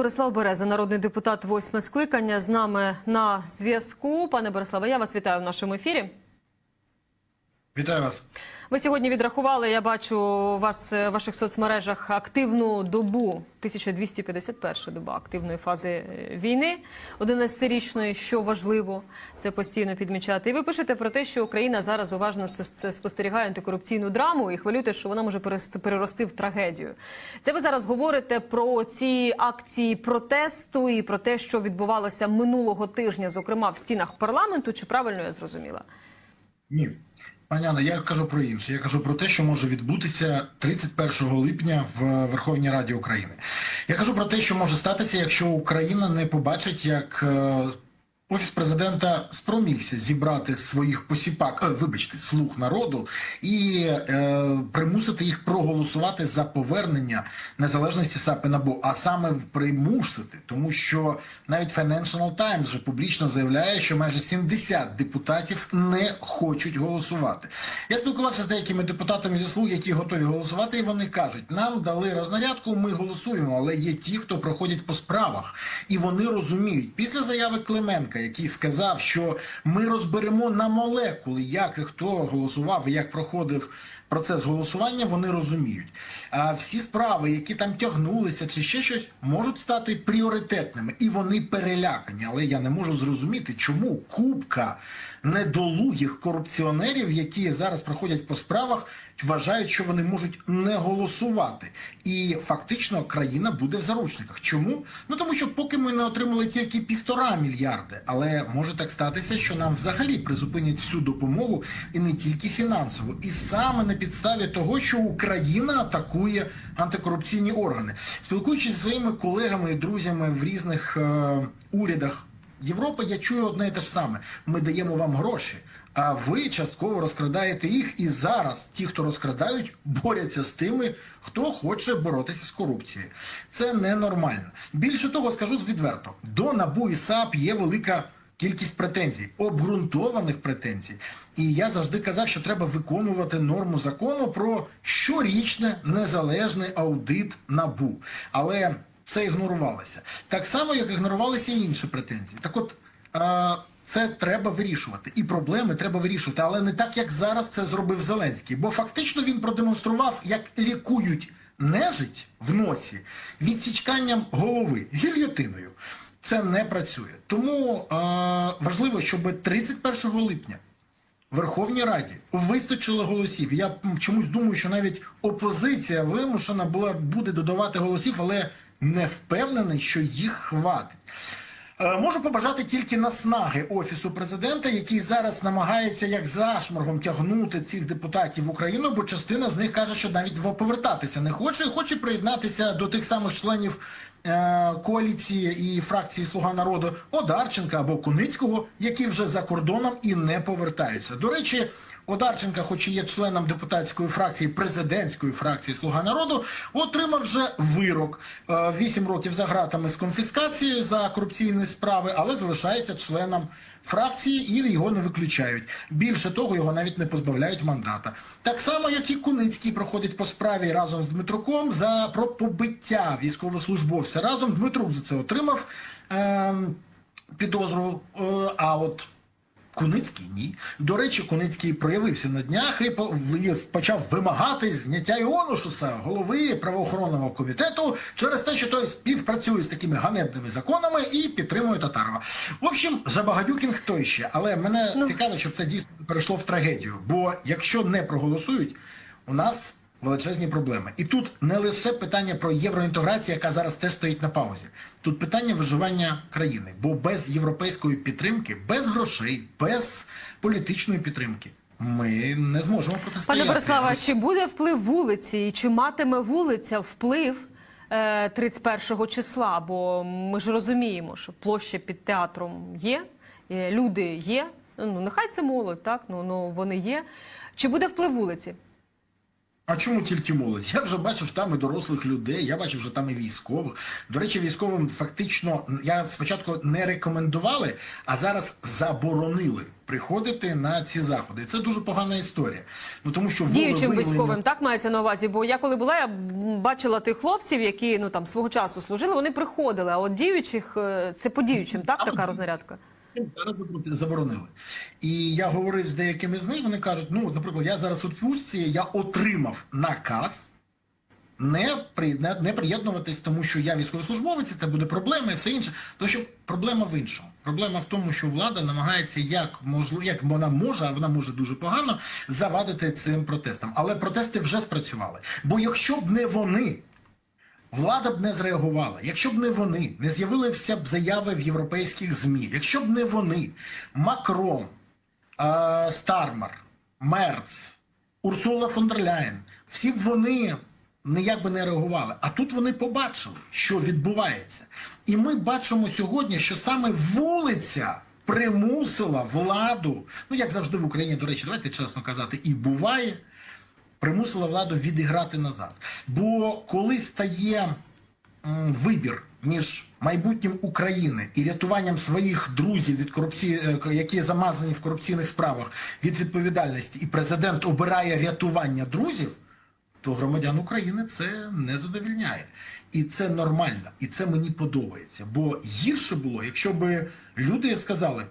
Борислав Береза, народний депутат восьме скликання, з нами на зв'язку. Пане Бориславе, я вас вітаю в нашому ефірі. Вітаю вас. Ви сьогодні відрахували, я бачу у вас е, в ваших соцмережах активну добу, 1251 доба активної фази е, війни, 11-річної, що важливо це постійно підмічати. І ви пишете про те, що Україна зараз уважно спостерігає антикорупційну драму і хвилюєте, що вона може перерости в трагедію. Це ви зараз говорите про ці акції протесту і про те, що відбувалося минулого тижня, зокрема в стінах парламенту. Чи правильно я зрозуміла? Ні. Пані Анна, я кажу про інше. Я кажу про те, що може відбутися 31 липня в Верховній Раді України. Я кажу про те, що може статися, якщо Україна не побачить, як е, Офіс президента спромігся зібрати своїх посіпак, е, вибачте, слуг народу і е, примусити їх проголосувати за повернення незалежності САП і НАБУ, а саме примусити, тому що навіть Financial Times вже публічно заявляє, що майже 70 депутатів не хочуть голосувати. Я спілкувався з деякими депутатами зі слуг, які готові голосувати, і вони кажуть: нам дали рознарядку, ми голосуємо, але є ті, хто проходять по справах, і вони розуміють після заяви Клименка, який сказав, що ми розберемо на молекули, як і хто голосував, як проходив. Процес голосування вони розуміють. А всі справи, які там тягнулися, чи ще щось, можуть стати пріоритетними, і вони перелякані. Але я не можу зрозуміти, чому кубка недолугих корупціонерів, які зараз проходять по справах, вважають, що вони можуть не голосувати. І фактично країна буде в заручниках. Чому? Ну тому що поки ми не отримали тільки півтора мільярди, але може так статися, що нам взагалі призупинять всю допомогу і не тільки фінансову, і саме на підставі того, що Україна атакує антикорупційні органи, спілкуючись зі своїми колегами і друзями в різних е, урядах. Європи я чую одне і те ж саме. Ми даємо вам гроші, а ви частково розкрадаєте їх. І зараз ті, хто розкрадають, борються з тими, хто хоче боротися з корупцією. Це ненормально. Більше того, скажу відверто: до НАБУ і САП є велика. Кількість претензій, обґрунтованих претензій. І я завжди казав, що треба виконувати норму закону про щорічне незалежний аудит НАБУ. Але це ігнорувалося. Так само, як ігнорувалися і інші претензії. Так от. Це треба вирішувати, і проблеми треба вирішувати, але не так, як зараз це зробив Зеленський. Бо фактично він продемонстрував, як лікують нежить в носі відсічканням голови гільйотиною. Це не працює. Тому е, важливо, щоб 31 липня Верховній Раді вистачило голосів. Я чомусь думаю, що навіть опозиція вимушена була буде додавати голосів, але не впевнений, що їх хватить. Е, Можу побажати тільки наснаги офісу президента, який зараз намагається як зашморгом тягнути цих депутатів в Україну, бо частина з них каже, що навіть повертатися не хоче, і хоче приєднатися до тих самих членів коаліції і фракції Слуга народу Одарченка або Куницького, які вже за кордоном і не повертаються. До речі. Одарченка, хоч і є членом депутатської фракції, президентської фракції Слуга народу, отримав вже вирок вісім 8 років за ґратами з конфіскацією за корупційні справи, але залишається членом фракції і його не виключають. Більше того, його навіть не позбавляють мандата. Так само, як і Куницький проходить по справі разом з Дмитруком за про побиття військовослужбовця. Разом Дмитрук за це отримав е, підозру. Е, а от Куницький ні. До речі, Куницький проявився на днях і почав вимагати зняття Іонушуса, голови правоохоронного комітету, через те, що той співпрацює з такими ганебними законами і підтримує Татарова. В общем, Жабагадюкінг той ще, але мене цікавить, щоб це дійсно перейшло в трагедію. Бо якщо не проголосують, у нас величезні проблеми. І тут не лише питання про євроінтеграцію, яка зараз теж стоїть на паузі. Тут питання виживання країни, бо без європейської підтримки, без грошей, без політичної підтримки ми не зможемо протистояти. Пане Бориславе, чи буде вплив вулиці, і чи матиме вулиця вплив е, 31 числа? Бо ми ж розуміємо, що площа під театром є, е, люди є. Ну нехай це молодь, так ну, ну вони є. Чи буде вплив вулиці? А чому тільки молодь? Я вже бачив там і дорослих людей, я бачив вже там і військових. До речі, військовим фактично я спочатку не рекомендували, а зараз заборонили приходити на ці заходи. І це дуже погана історія. Ну тому що Діючим військовим, так мається на увазі. Бо я коли була, я бачила тих хлопців, які ну там свого часу служили, вони приходили. А от діючих е, це по діючим, так така рознарядка. Зараз забор- заборонили. І я говорив з деякими з них, вони кажуть, ну, наприклад, я зараз у відпустці, я отримав наказ не, не, приєднуватись, тому що я військовослужбовець, це буде проблема і все інше. Тому що проблема в іншому. Проблема в тому, що влада намагається, як можливо, як вона може, а вона може дуже погано, завадити цим протестам. Але протести вже спрацювали. Бо якщо б не вони, Влада б не зреагувала. Якщо б не вони, не з'явилися б заяви в європейських ЗМІ, якщо б не вони, Макрон, е, Стармер, Мерц, Урсула фон дер Ляєн, всі б вони ніяк би не реагували. А тут вони побачили, що відбувається. І ми бачимо сьогодні, що саме вулиця примусила владу, ну як завжди в Україні, до речі, давайте чесно казати, і буває примусила владу відіграти назад. Бо коли стає вибір між майбутнім України і рятуванням своїх друзів від корупції, е, які замазані в корупційних справах від відповідальності, і президент обирає рятування друзів, то громадян України це не задовільняє. І це нормально, і це мені подобається. Бо гірше було, якщо б люди сказали.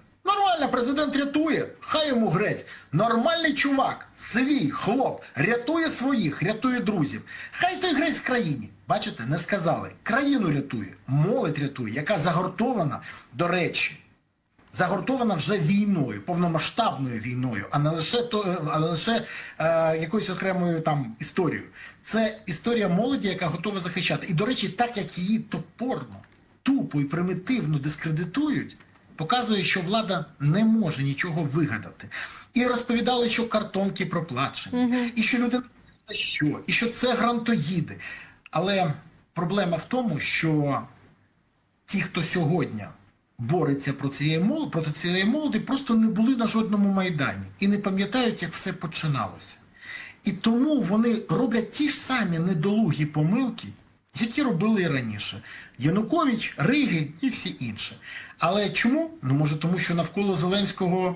Нормально, президент рятує, хай йому грець. Нормальний чувак, свій хлоп, рятує своїх, рятує друзів. Хай той грець країні. Бачите, не сказали. Країну рятує, молодь рятує, яка загортована, до речі, загортована вже війною, повномасштабною війною, а не лише то, а не лише е, якоюсь окремою там історією. Це історія молоді, яка готова захищати. І, до речі, так як її топорно, тупо і примітивно дискредитують, показує, що влада не може нічого вигадати. І розповідали, що картонки проплачені, і що люди що, і що це грантоїди. Але проблема в тому, що ті, хто сьогодні бореться проти цієї молоді, проти цієї молоді, просто не були на жодному майдані і не пам'ятають, як все починалося. І тому вони роблять ті ж самі недолугі помилки, які робили і раніше. Янукович, Риги і всі інші. Але чому? Ну може тому, що навколо Зеленського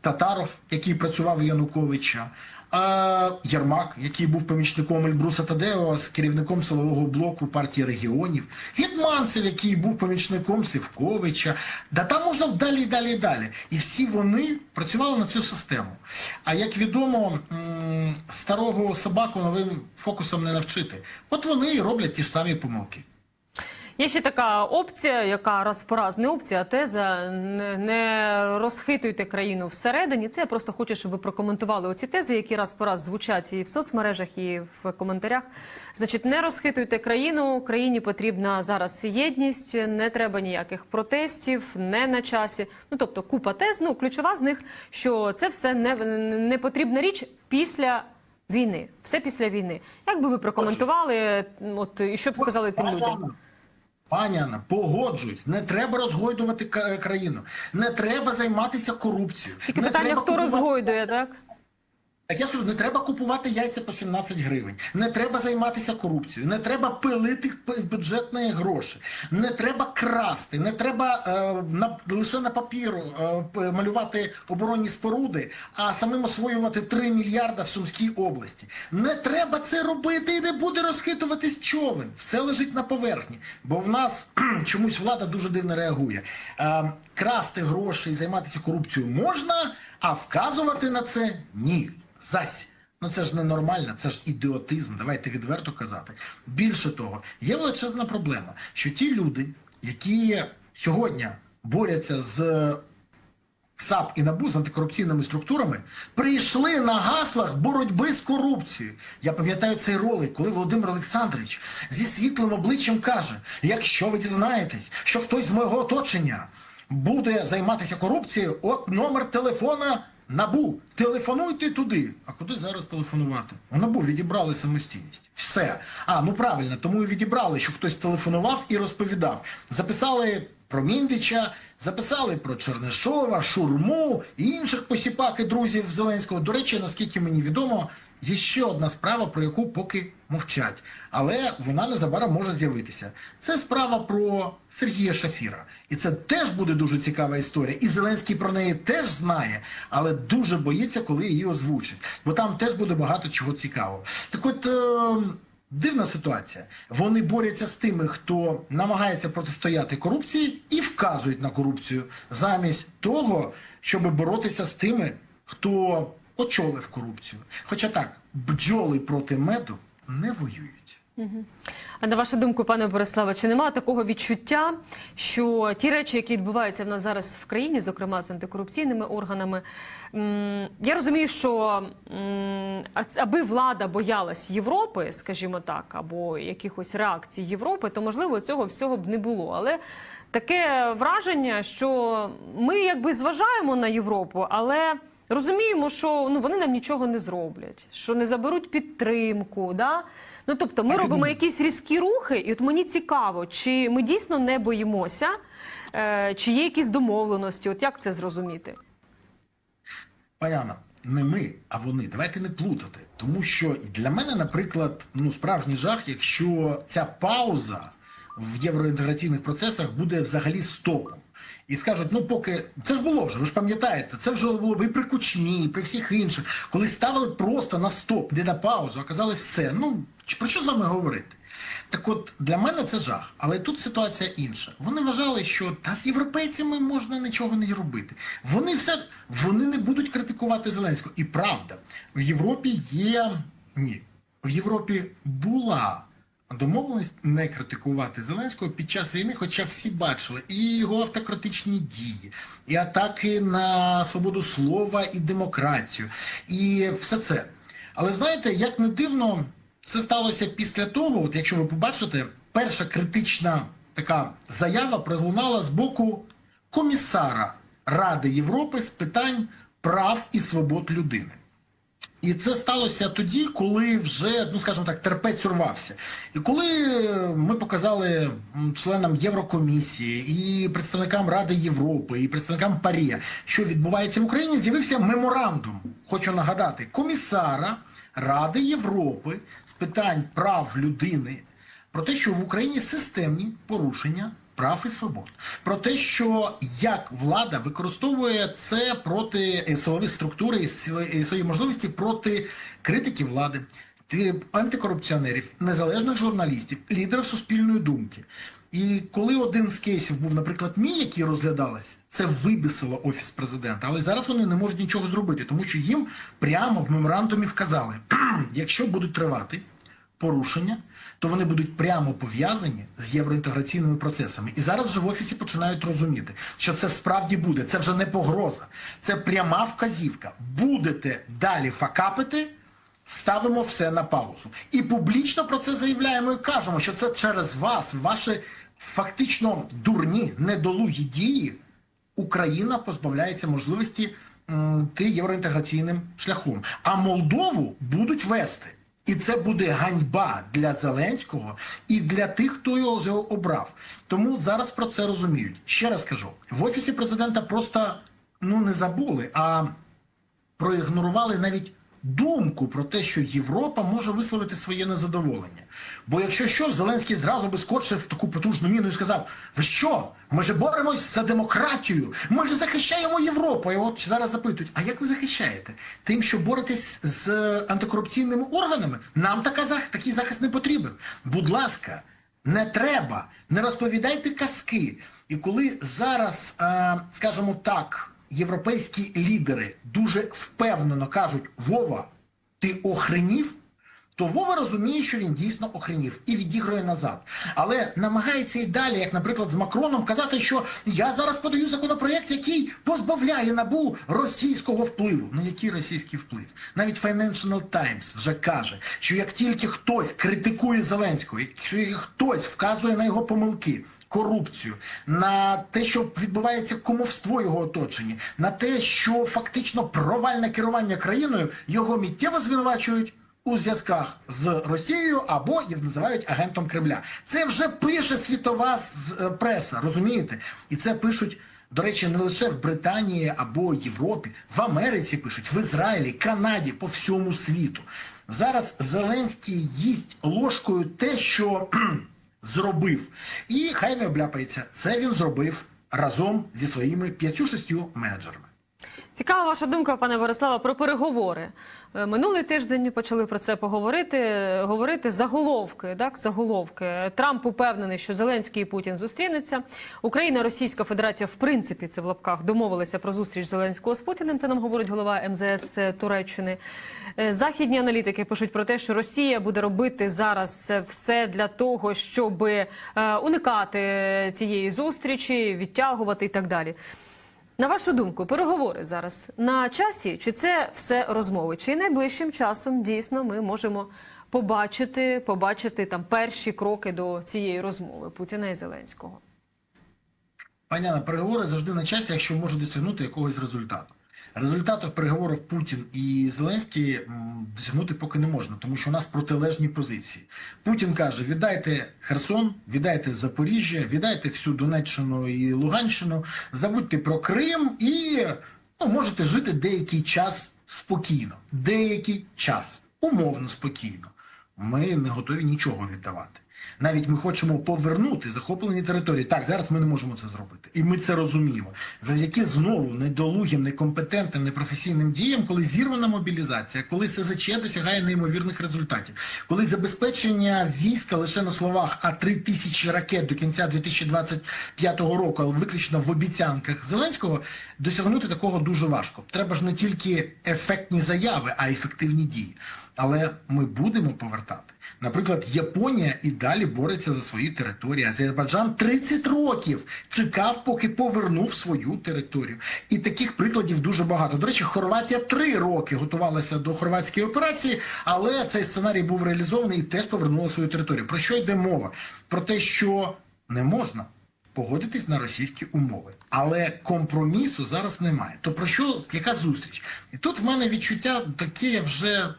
Татаров, який працював Януковича, а Єрмак, який був помічником Ельбруса Тадеова з керівником силового блоку партії регіонів, Гетманцев, який був помічником Сівковича. Да там можна далі і далі і далі. І всі вони працювали на цю систему. А як відомо, старого собаку новим фокусом не навчити. От вони і роблять ті ж самі помилки. Є ще така опція, яка раз по раз не опція, а теза не, не розхитуйте країну всередині. Це я просто хочу, щоб ви прокоментували оці тези, які раз по раз звучать і в соцмережах, і в коментарях. Значить, не розхитуйте країну. Країні потрібна зараз єдність, не треба ніяких протестів, не на часі. Ну тобто, купа тез. Ну ключова з них, що це все не, не потрібна річ після. Війни, все після війни. Як би ви прокоментували, от і що б сказали тим людям? Пані Анна, погоджуюсь, не треба розгойдувати країну, не треба займатися корупцією. Тільки не питання, треба хто купувати- розгойдує, так? Так я ж кажу, не треба купувати яйця по 17 гривень, не треба займатися корупцією, не треба пилити бюджетні гроші, не треба красти, не треба е, на, лише на папіру е, малювати оборонні споруди, а самим освоювати 3 мільярда в Сумській області. Не треба це робити і не буде розхитуватись човен. Все лежить на поверхні. Бо в нас чомусь влада дуже дивно реагує. Е, красти гроші і займатися корупцією можна, а вказувати на це ні. Зась. Ну це ж ненормально, це ж ідіотизм. Давайте відверто казати. Більше того, є величезна проблема, що ті люди, які сьогодні борються з САП і НАБУ з антикорупційними структурами прийшли на гаслах боротьби з корупцією. Я пам'ятаю цей ролик, коли Володимир Олександрович зі світлим обличчям каже: якщо ви дізнаєтесь, що хтось з мого оточення буде займатися корупцією, от номер телефона НАБУ. Телефонуйте туди. А куди зараз телефонувати? У НАБУ відібрали самостійність. Все. А, ну правильно, тому і відібрали, що хтось телефонував і розповідав. Записали про Міндича, записали про Чернишова, Шурму і інших посіпак і друзів Зеленського. До речі, наскільки мені відомо, є ще одна справа, про яку поки мовчать, але вона незабаром може з'явитися. Це справа про Сергія Шафіра. І це теж буде дуже цікава історія. І Зеленський про неї теж знає, але дуже боїться, коли її озвучить. Бо там теж буде багато чого цікавого. Так от. Е- Дивна ситуація. Вони борються з тими, хто намагається протистояти корупції і вказують на корупцію, замість того, щоб боротися з тими, хто очолив корупцію. Хоча так, бджоли проти меду не воюють. А на вашу думку, пане Бориславе, чи немає такого відчуття, що ті речі, які відбуваються в нас зараз в країні, зокрема з антикорупційними органами, я розумію, що аби влада боялась Європи, скажімо так, або якихось реакцій Європи, то можливо цього всього б не було. Але таке враження, що ми якби зважаємо на Європу, але. Розуміємо, що ну вони нам нічого не зроблять, що не заберуть підтримку. Да? Ну тобто, ми робимо якісь різкі рухи, і от мені цікаво, чи ми дійсно не боїмося, е, чи є якісь домовленості? От як це зрозуміти? Паяна, не ми, а вони. Давайте не плутати. Тому що для мене, наприклад, ну справжній жах, якщо ця пауза в євроінтеграційних процесах буде взагалі стопом. І скажуть, ну поки це ж було вже, ви ж пам'ятаєте, це вже було і при Кучмі, і при всіх інших, коли ставили просто на стоп, не на паузу, а казали все. Ну про що з вами говорити? Так от для мене це жах, але тут ситуація інша. Вони вважали, що та з європейцями можна нічого не робити. Вони все вони не будуть критикувати Зеленського. І правда, в Європі є ні, в Європі була домовленість не критикувати Зеленського під час війни, хоча всі бачили і його автократичні дії, і атаки на свободу слова і демократію, і все це. Але знаєте, як не дивно, це сталося після того, от якщо ви побачите, перша критична така заява пролунала з боку комісара Ради Європи з питань прав і свобод людини. І це сталося тоді, коли вже, ну скажімо так, терпець урвався. І коли ми показали членам Єврокомісії і представникам Ради Європи, і представникам ПАРІ, що відбувається в Україні, з'явився меморандум. Хочу нагадати, комісара Ради Європи з питань прав людини про те, що в Україні системні порушення прав і свобод, про те, що як влада використовує це проти е, силових структур і свої, можливості проти критики влади. Антикорупціонерів, незалежних журналістів, лідерів суспільної думки. І коли один з кейсів був, наприклад, мій, який розглядалось, це вибісило офіс президента. Але зараз вони не можуть нічого зробити, тому що їм прямо в меморандумі вказали, якщо будуть тривати порушення, то вони будуть прямо пов'язані з євроінтеграційними процесами. І зараз вже в офісі починають розуміти, що це справді буде. Це вже не погроза, це пряма вказівка. Будете далі факапити. Ставимо все на паузу. І публічно про це заявляємо і кажемо, що це через вас, ваші фактично дурні, недолугі дії, Україна позбавляється можливості йти євроінтеграційним шляхом. А Молдову будуть вести. І це буде ганьба для Зеленського і для тих, хто його обрав. Тому зараз про це розуміють. Ще раз кажу: в офісі президента просто ну не забули, а проігнорували навіть думку про те, що Європа може висловити своє незадоволення. Бо якщо що, Зеленський зразу би скочив в таку потужну міну і сказав: Ви що? Ми ж боремось за демократію, ми ж захищаємо Європу. І от зараз запитують: а як ви захищаєте? Тим, що боретесь з антикорупційними органами? Нам така зах- такий захист не потрібен. Будь ласка. Не треба, не розповідайте казки. І коли зараз, е, скажімо так, європейські лідери дуже впевнено кажуть: Вова, ти охренів, то Вова розуміє, що він дійсно охренів і відігрує назад. Але намагається і далі, як, наприклад, з Макроном, казати, що я зараз подаю законопроєкт, який позбавляє набу російського впливу. Ну який російський вплив? Навіть Financial Times вже каже, що як тільки хтось критикує Зеленського, якщо хтось вказує на його помилки. Корупцію, на те, що відбувається кумовство його оточенні, на те, що фактично провальне керування країною його миттєво звинувачують у зв'язках з Росією або їх називають агентом Кремля. Це вже пише світова е, преса, розумієте? І це пишуть До речі, не лише в Британії або Європі, в Америці пишуть, в Ізраїлі, Канаді, по всьому світу. Зараз Зеленський їсть ложкою те, що зробив. І хай не обляпається. Це він зробив разом зі своїми п'ятью-шістю менеджерами. Цікава ваша думка, пане Борислава, про переговори. Е, Минулий тиждень почали про це поговорити. е, Говорити заголовки. Так, заголовки. Трамп упевнений, що Зеленський і Путін зустрінуться. Україна, Російська Федерація, в принципі, це в лапках домовилися про зустріч Зеленського з Путіним. Це нам говорить голова МЗС Туреччини. Е, Західні аналітики пишуть про те, що Росія буде робити зараз е, все для того, щоб е, уникати цієї зустрічі, відтягувати і так далі. На вашу думку, переговори зараз на часі, чи це все розмови? Чи найближчим часом дійсно ми можемо побачити, побачити там перші кроки до цієї розмови Путіна і Зеленського? Паняна переговори завжди на часі, якщо можуть досягнути якогось результату. Результатів переговорів Путін і Зеленський досягнути поки не можна, тому що у нас протилежні позиції. Путін каже: віддайте Херсон, віддайте Запоріжжя, віддайте всю Донеччину і Луганщину, забудьте про Крим і ну, можете жити деякий час спокійно. Деякий час, умовно спокійно. Ми не готові нічого віддавати. Навіть ми хочемо повернути захоплені території. Так, зараз ми не можемо це зробити. І ми це розуміємо. Завдяки знову недолугим, некомпетентним, непрофесійним діям, коли зірвана мобілізація, коли СЗЧ досягає неймовірних результатів, коли забезпечення війська лише на словах, а три тисячі ракет до кінця 2025 року, але виключно в обіцянках Зеленського, досягнути такого дуже важко. Треба ж не тільки ефектні заяви, а ефективні дії. Але ми будемо повертати. Наприклад, Японія і далі бореться за свої території. Азербайджан 30 років чекав, поки повернув свою територію. І таких прикладів дуже багато. До речі, Хорватія 3 роки готувалася до хорватської операції, але цей сценарій був реалізований і теж повернула свою територію. Про що йде мова? Про те, що не можна погодитись на російські умови. Але компромісу зараз немає. То про що, яка зустріч? І тут в мене відчуття таке я вже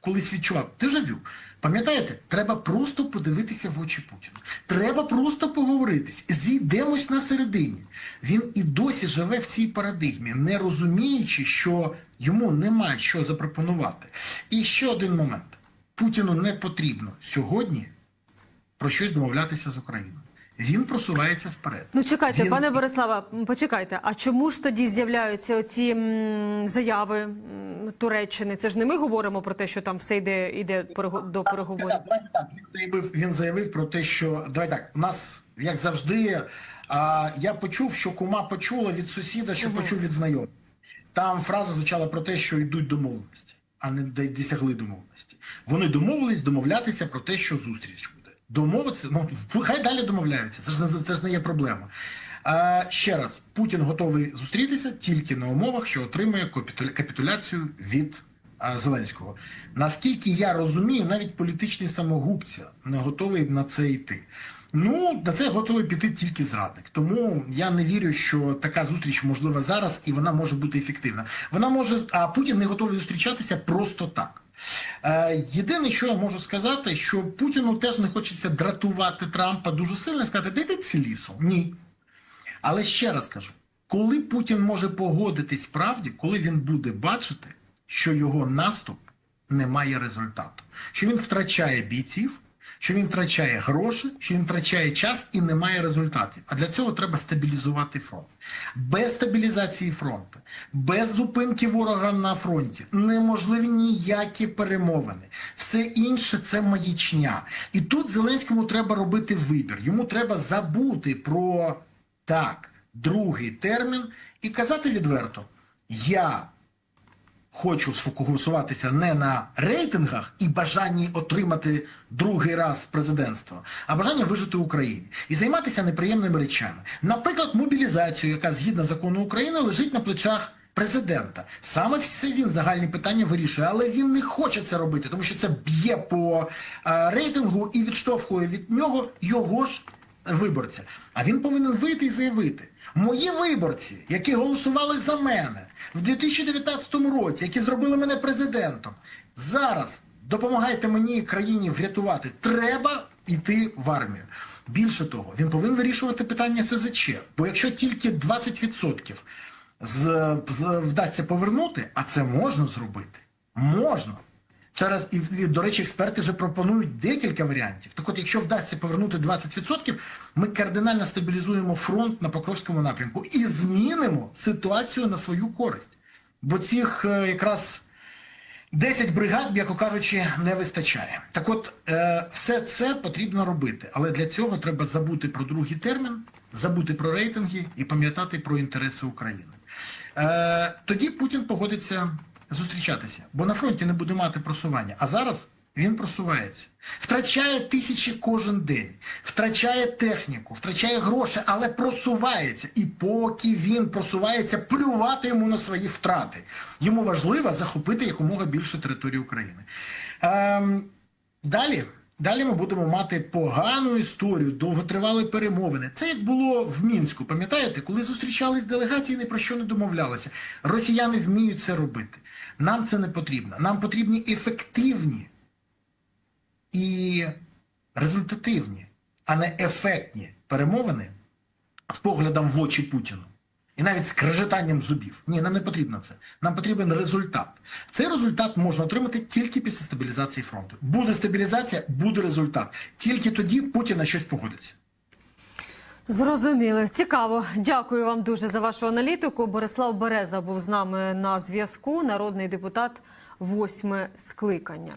колись відчував. Дежавю. Пам'ятаєте, треба просто подивитися в очі Путіну. Треба просто поговоритись. Зійдемось на середині. Він і досі живе в цій парадигмі, не розуміючи, що йому нема що запропонувати. І ще один момент: Путіну не потрібно сьогодні про щось домовлятися з Україною. Він просувається вперед. Ну чекайте, Він- пане Борислава, почекайте. А чому ж тоді з'являються оці м, заяви м, Туреччини? Це ж не ми говоримо про те, що там все йде йде до переговорів. Так, Давайте так. Він заявив, він заявив про те, що давай так. У нас, як завжди, а, я почув, що кума почула від сусіда, що почув від знайомих. Там фраза звучала про те, що йдуть домовленості, а не досягли домовленості. Вони домовились домовлятися про те, що зустріч буде. Домовитися, ну хай далі домовляються. Це ж не це ж не є проблема. А, ще раз, Путін готовий зустрітися тільки на умовах, що отримує капітуляцію від а, Зеленського. Наскільки я розумію, навіть політичні самогубця не готовий на це йти. Ну, на це готовий піти тільки зрадник. Тому я не вірю, що така зустріч можлива зараз і вона може бути ефективна. Вона може, а Путін не готовий зустрічатися просто так. Е, єдине, що я можу сказати, що Путіну теж не хочеться дратувати Трампа дуже сильно і сказати, де ти лісу? Ні. Але ще раз кажу: коли Путін може погодитись справді, коли він буде бачити, що його наступ не має результату, що він втрачає бійців, що він втрачає гроші, що він втрачає час і не має результатів. А для цього треба стабілізувати фронт. Без стабілізації фронту, без зупинки ворога на фронті неможливі ніякі перемовини. Все інше це маячня. І тут Зеленському треба робити вибір. Йому треба забути про так, другий термін і казати відверто: я хочу сфокусуватися не на рейтингах і бажанні отримати другий раз президентство, а бажання вижити Україні і займатися неприємними речами. Наприклад, мобілізацією, яка згідно закону України лежить на плечах. Президента саме все він загальні питання вирішує, але він не хоче це робити, тому що це б'є по е, рейтингу і відштовхує від нього його ж виборця. А він повинен вийти і заявити: мої виборці, які голосували за мене в 2019 році, які зробили мене президентом, зараз допомагайте мені країні врятувати. Треба йти в армію. Більше того, він повинен вирішувати питання СЗЧ. Бо якщо тільки 20% з, з, вдасться повернути, а це можна зробити, можна. Через і, до речі, експерти вже пропонують декілька варіантів. Так от, якщо вдасться повернути 20%, ми кардинально стабілізуємо фронт на Покровському напрямку і змінимо ситуацію на свою користь. Бо цих е, якраз 10 бригад, м'яко кажучи, не вистачає. Так от, е, все це потрібно робити, але для цього треба забути про другий термін, забути про рейтинги і пам'ятати про інтереси України. Е, тоді Путін погодиться зустрічатися, бо на фронті не буде мати просування. А зараз він просувається, втрачає тисячі кожен день, втрачає техніку, втрачає гроші, але просувається. І поки він просувається, плювати йому на свої втрати. Йому важливо захопити якомога більше території України. Ем, далі. Далі ми будемо мати погану історію, довготривалі перемовини. Це як було в Мінську, пам'ятаєте, коли зустрічались делегації, ні про що не домовлялися. Росіяни вміють це робити. Нам це не потрібно. Нам потрібні ефективні і результативні, а не ефектні перемовини з поглядом в очі Путіну. Навіть з крежетанням зубів. Ні, нам не потрібно це. Нам потрібен результат. Цей результат можна отримати тільки після стабілізації фронту. Буде стабілізація, буде результат. Тільки тоді Путін на щось погодиться. Зрозуміли, цікаво. Дякую вам дуже за вашу аналітику. Борислав Береза був з нами на зв'язку. Народний депутат восьме скликання.